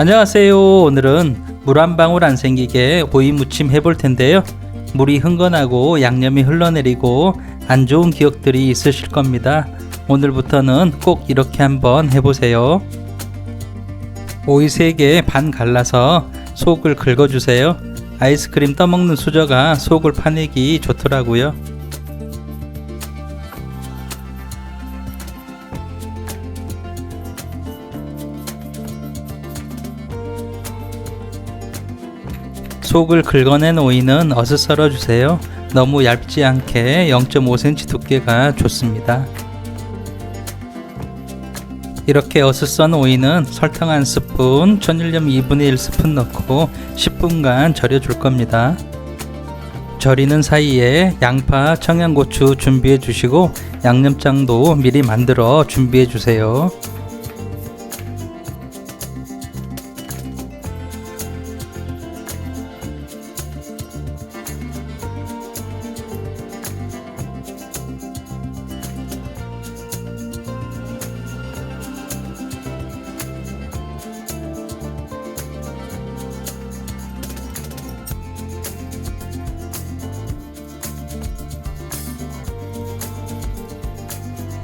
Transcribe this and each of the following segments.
안녕하세요. 오늘은 물 한 방울 안 생기게 오이 무침 해볼 텐데요. 물이 흥건하고 양념이 흘러내리고 안 좋은 기억들이 있으실 겁니다. 오늘부터는 꼭 이렇게 한번 해보세요. 오이 3개 반 갈라서 속을 긁어주세요. 아이스크림 떠먹는 수저가 속을 파내기 좋더라고요. 속을 긁어낸 오이는 어슷 썰어주세요. 너무 얇지 않게 0.5cm 두께가 좋습니다. 이렇게 어슷 썬 오이는 설탕 한 스푼, 천일염 2분의 1 스푼 넣고 10분간 절여줄 겁니다. 절이는 사이에 양파, 청양고추 준비해 주시고 양념장도 미리 만들어 준비해 주세요.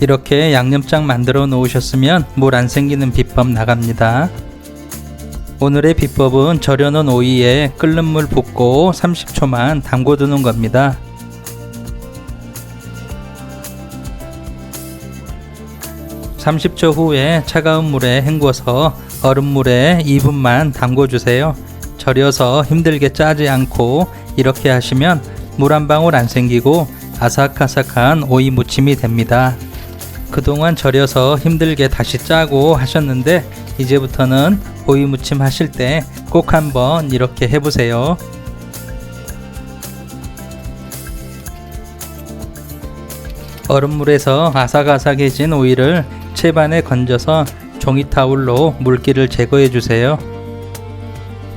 이렇게 양념장 만들어 놓으셨으면 물 안 생기는 비법 나갑니다. 오늘의 비법은 절여놓은 오이에 끓는 물 붓고 30초만 담궈두는 겁니다. (30초) 후에 차가운 물에 헹궈서 얼음물에 2분만 담궈주세요. 절여서 힘들게 짜지 않고 이렇게 하시면 물 한 방울 안 생기고 아삭아삭한 오이 무침이 됩니다. 그동안 절여서 힘들게 다시 짜고 하셨는데 이제부터는 오이 무침 하실 때 꼭 한번 이렇게 해보세요. 얼음물에서 아삭아삭해진 오이를 채반에 건져서 종이 타올로 물기를 제거해 주세요.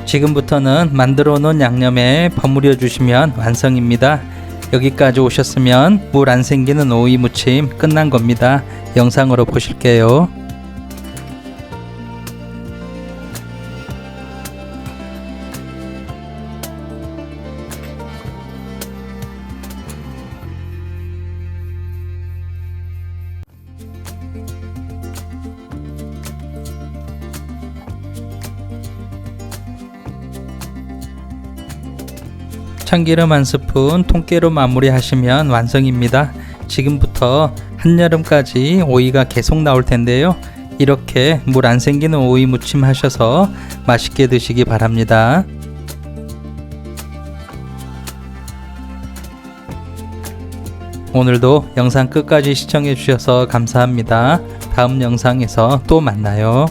지금부터는 만들어 놓은 양념에 버무려 주시면 완성입니다. 여기까지 오셨으면 물 안 생기는 오이 무침 끝난 겁니다. 영상으로 보실게요. 참기름 한 스푼 통깨로 마무리하시면 완성입니다. 지금부터 한여름까지 오이가 계속 나올 텐데요. 이렇게 물 안 생기는 오이 무침 하셔서 맛있게 드시기 바랍니다. 오늘도 영상 끝까지 시청해 주셔서 감사합니다. 다음 영상에서 또 만나요.